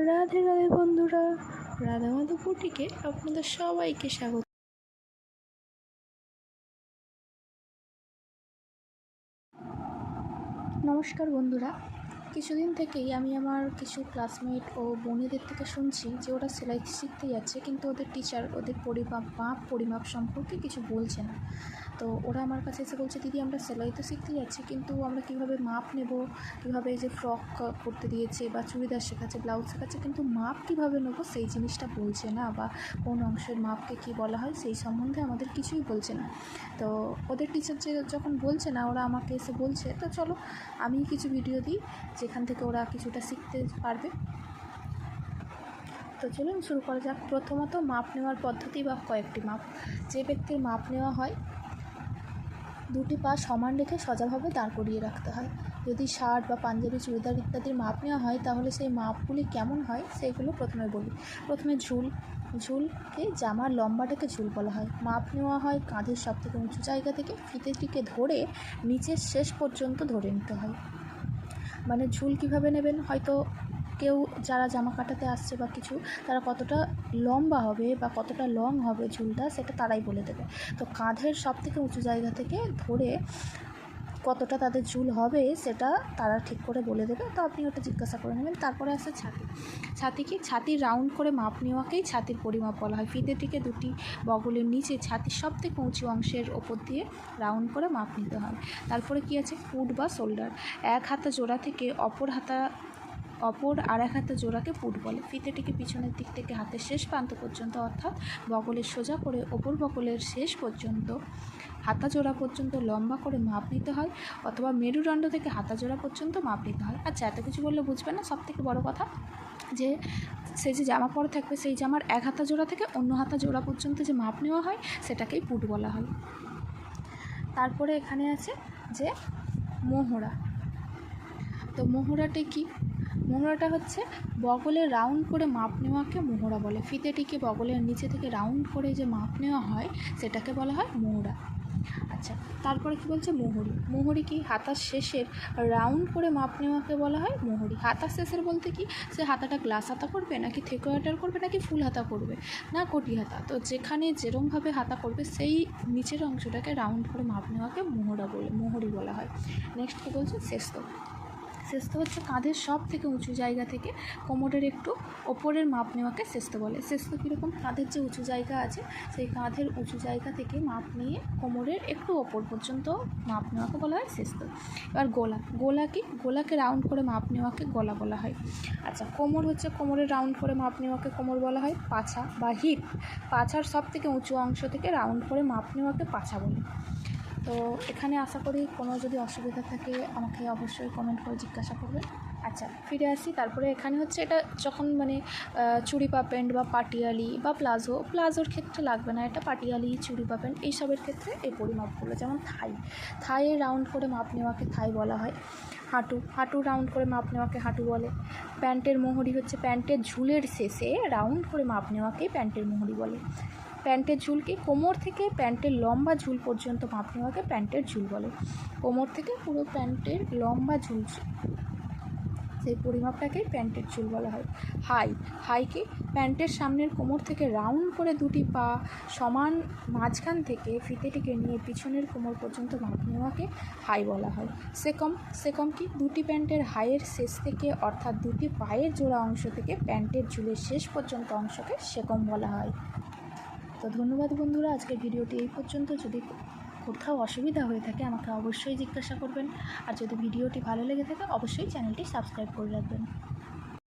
রাধে রাধে বন্ধুরা রাধা মাধব বুটিকে আপনাদের সবাইকে স্বাগত। নমস্কার বন্ধুরা কিছুদিন থেকেই আমি আমার কিছু ক্লাসমেট ও বোনেদের থেকে শুনছি যে ওরা সেলাই শিখতে যাচ্ছে, কিন্তু ওদের টিচার ওদের পরিমাপ, মাপ, পরিমাপ সম্পর্কে কিছু বলছে না। তো ওরা আমার কাছে এসে বলছে, দিদি, আমরা সেলাই তো শিখতে যাচ্ছি, কিন্তু আমরা কীভাবে মাপ নেব? কীভাবে যে ফ্রক করতে দিয়েছে বা চুড়িদার শেখাচ্ছে ব্লাউজ শেখাচ্ছে, কিন্তু মাপ কীভাবে নেব? সেই জিনিসটা বলছে না বা কোন অংশের মাপকে কী বলা হয়? সেই সম্বন্ধে আমাদের কিছুই বলছে না। তো ওদের টিচার যে যখন বলছে না, ওরা আমাকে এসে বলছে, তো চলো, আমি কিছু ভিডিও দিই যেখান থেকে ওরা কিছুটা শিখতে পারবে। তো চলুন শুরু করা যাক। প্রথমত মাপ নেওয়ার পদ্ধতি বা কয়েকটি মাপ। যে ব্যক্তির মাপ নেওয়া হয়, দুটি পা সমান রেখে সোজাভাবে দাঁড় করিয়ে রাখতে হয়। যদি শার্ট বা পাঞ্জাবি, চুড়িদার ইত্যাদির মাপ নেওয়া হয়, তাহলে সেই মাপগুলি কেমন হয় সেইগুলো প্রথমে বলি। প্রথমে ঝুল, ঝুলকে জামার লম্বাটাকে ঝুল বলা হয়। মাপ নেওয়া হয় কাঁধের সব থেকে উঁচু জায়গা থেকে, ফিতেটিকে ধরে নিচের শেষ পর্যন্ত ধরে নিতে হয়। মানে ঝুল কীভাবে নেবেন? হয়তো কেউ যারা জামা কাটাতে আসছে বা কিছু, তারা কতটা লম্বা হবে বা কতটা লং হবে ঝুলটা, সেটা তারাই বলে দেবে। তো কাঁধের সব থেকে উঁচু জায়গা থেকে ধরে কতটা তাদের ঝুল হবে সেটা তারা ঠিক করে বলে দেবে। তো আপনি ওটা জিজ্ঞাসা করে নেবেন। তারপরে আসে ছাতি। ছাতি কি ছাতির রাউন্ড করে মাপ নেওয়াকেই ছাতির পরিমাপ বলা হয়। ফিতে থেকে দুটি বগলের নিচে ছাতির সব থেকে উঁচু অংশের ওপর দিয়ে রাউন্ড করে মাপ নিতে হয়। তারপরে কি আছে? ফুট বা শোল্ডার। এক হাতা জোড়া থেকে অপর হাতা অপর আর এক হাতে জোড়াকে পুট বলে। ফিতেটিকে পিছনের দিক থেকে হাতের শেষ প্রান্ত পর্যন্ত অর্থাৎ বগলের সোজা করে ওপর বগলের শেষ পর্যন্ত হাতা জোড়া পর্যন্ত লম্বা করে মাপ নিতে হয় অথবা মেরুদণ্ড থেকে হাতা জোড়া পর্যন্ত মাপ নিতে হয়। আচ্ছা এত কিছু বললে বুঝবে না? সব থেকে বড়ো কথা যে সে যে জামা পরে থাকবে, সেই জামার এক হাতা জোড়া থেকে অন্য হাতা জোড়া পর্যন্ত যে মাপ নেওয়া হয়, সেটাকেই পুট বলা হয়। তারপরে এখানে আছে যে মোহরা। তো মোহরাটি কি? মোহরাটা হচ্ছে বগলের রাউন্ড করে মাপ নেওয়াকে মোহরা বলে। ফিতেটিকে বগলের নিচে থেকে রাউন্ড করে যে মাপ নেওয়া হয়, সেটাকে বলা হয় মোহরা। আচ্ছা তারপরে কি বলছে? মোহরি। মোহরি কি? হাতার শেষের রাউন্ড করে মাপ নেওয়াকে বলা হয় মোহরি। হাতার শেষের বলতে কি? সে হাতাটা গ্লাস হাতা করবে নাকি থেকো হাতার করবে নাকি ফুল হাতা করবে? না কোটি হাতা। তো যেখানে যেরমভাবে হাতা করবে, সেই নিচের অংশটাকে রাউন্ড করে মাপ নেওয়াকে মোহরা বলে, মোহরি বলা হয়। নেক্সট কী বলছে? শেস্ত শেস্ত হচ্ছে কাঁধের সব থেকে উঁচু জায়গা থেকে কোমরের একটু ওপরের মাপ নেওয়াকে শেস্ত বলে। শেস্ত কীরকম? কাঁধের যে উঁচু জায়গা আছে, সেই কাঁধের উঁচু জায়গা থেকে মাপ নিয়ে কোমরের একটু ওপর পর্যন্ত মাপ নেওয়াকে বলা হয় শেস্ত এবার গোলা। গোলা কি? গোলাকে রাউন্ড করে মাপ নেওয়াকে গলা বলা হয়। আচ্ছা কোমর হচ্ছে কোমরের রাউন্ড করে মাপ নেওয়াকে কোমর বলা হয়, পাছা বা হিপ। পাছার সব থেকে উঁচু অংশ থেকে রাউন্ড করে মাপ নেওয়াকে পাছা বলে। তো এখানে আশা করি কোনো যদি অসুবিধা থাকে, আমাকে অবশ্যই কমেন্ট করে জিজ্ঞাসা করবেন। আচ্ছা ফিরে আসি। তারপরে এখানে হচ্ছে এটা যখন মানে চুড়ি পা প্যান্ট বা পাটিয়ালি বা প্লাজো, প্লাজোর ক্ষেত্রে লাগবে না। এটা পাটিয়ালি, চুড়ি পা প্যান্ট এইসবের ক্ষেত্রে এই পরিমাপগুলো, যেমন থাই। থাইয়ে রাউন্ড করে মাপ নেওয়াকে থাই বলা হয়। হাঁটু হাঁটু রাউন্ড করে মাপ নেওয়াকে হাঁটু বলে। প্যান্টের মোহরি হচ্ছে প্যান্টের ঝুলের শেষে রাউন্ড করে মাপ নেওয়াকে প্যান্টের মোহরি বলে। প্যান্টের ঝুলকে কোমর থেকে প্যান্টের লম্বা ঝুল পর্যন্ত মাপ নেওয়াকে প্যান্টের ঝুল বলে। কোমর থেকে পুরো প্যান্টের লম্বা ঝুল সেই পরিমাপটাকেই প্যান্টের চুল বলা হয়। হাই। হাইকে প্যান্টের সামনের কোমর থেকে রাউন্ড করে দুটি পা সমান মাঝখান থেকে ফিতেটিকে নিয়ে পিছনের কোমর পর্যন্ত মাপ নেওয়াকে হাই বলা হয়। সেকম সেকম কি? দুটি প্যান্টের হাইয়ের শেষ থেকে অর্থাৎ দুটি পায়ের জোড়া অংশ থেকে প্যান্টের ঝুলের শেষ পর্যন্ত অংশকে সেকম বলা হয়। তো ধন্যবাদ বন্ধুরা, আজকের ভিডিওটি এই পর্যন্ত। যদি কোথাও অসুবিধা হয়ে থাকে আমাকে অবশ্যই জিজ্ঞাসা করবেন। আর যদি ভিডিওটি ভালো লেগে থাকে, অবশ্যই চ্যানেলটি সাবস্ক্রাইব করে রাখবেন।